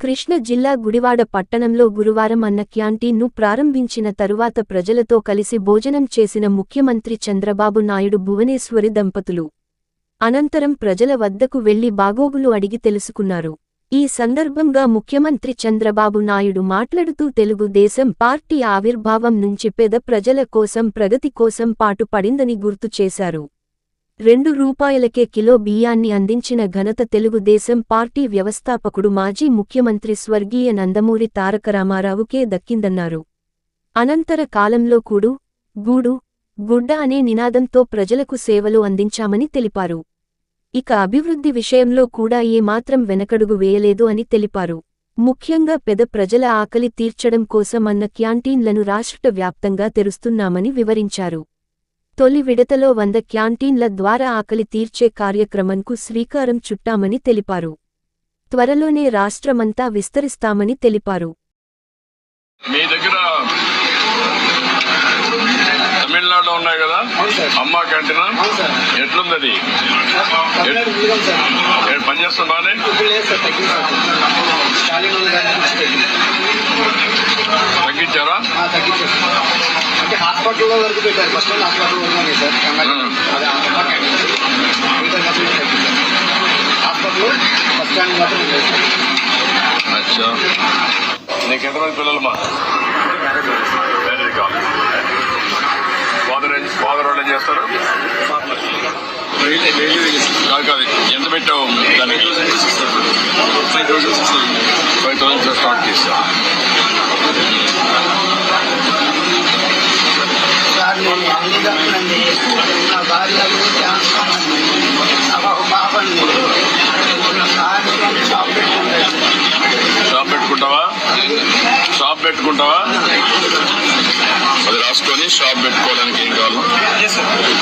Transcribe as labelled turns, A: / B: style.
A: కృష్ణ జిల్లా గుడివాడ పట్టణంలో గురువారం అన్న క్యాంటీన్ను ప్రారంభించిన తరువాత ప్రజలతో కలిసి భోజనం చేసిన ముఖ్యమంత్రి చంద్రబాబు నాయుడు భువనేశ్వరి దంపతులు. అనంతరం ప్రజల వద్దకు వెళ్ళి బాగోగులు అడిగి తెలుసుకున్నారు. ఈ సందర్భంగా ముఖ్యమంత్రి చంద్రబాబు నాయుడు మాట్లాడుతూ తెలుగుదేశం పార్టీ ఆవిర్భావం నుంచి పేద ప్రజల కోసం ప్రగతి కోసం పాటుపడిందని గుర్తు చేశారు. రెండు రూపాయలకే కిలో బియ్యాన్ని అందించిన ఘనత తెలుగుదేశం పార్టీ వ్యవస్థాపకుడు మాజీ ముఖ్యమంత్రి స్వర్గీయ నందమూరి తారక రామారావుకే దక్కిందన్నారు. అనంతర కాలంలో కూడు గూడు గుడ్డ అనే నినాదంతో ప్రజలకు సేవలు అందించామని తెలిపారు. ఇక అభివృద్ధి విషయంలో కూడా ఏమాత్రం వెనకడుగు వేయలేదు అని తెలిపారు. ముఖ్యంగా పెద ప్రజల ఆకలి తీర్చడం కోసం అన్న క్యాంటీన్లను రాష్ట్ర వ్యాప్తంగా తెరుస్తున్నామని వివరించారు. తొలి విడతలో వంద క్యాంటీన్ల ద్వారా ఆకలి తీర్చే కార్యక్రమంకు శ్రీకారం చుట్టామని తెలిపారు. త్వరలోనే రాష్ట్రమంతా విస్తరిస్తామని తెలిపారు.
B: మీ దగ్గర తమిళనాడులో ఉన్నాయి కదా? అమ్మ క్యాంటీన్? బానే? తగ్గించారా?
C: ఆ, వరకు పెట్టారు. ఫస్ట్ వన్ వరకు ఉన్నాయి సార్ అది హాస్పిటల్ స్టాండ్ మాత్రం ఉంటుంది సార్
B: అచ్చా నీకు ఎంతమంది పిల్లలు మా ఫాదర్ ఫాదర్ వాళ్ళు ఏం చేస్తారు కాదు కాదు ఎంత పెట్టావు దానికి
D: five thousand
B: five thousand start చేసా
E: షాప్
B: పెట్టుకుంటావా? షాప్ పెట్టుకుంటావా? అది రాసుకొని షాప్ పెట్టుకోవడానికి ఏం కావాలి? వేసుకోవడానికి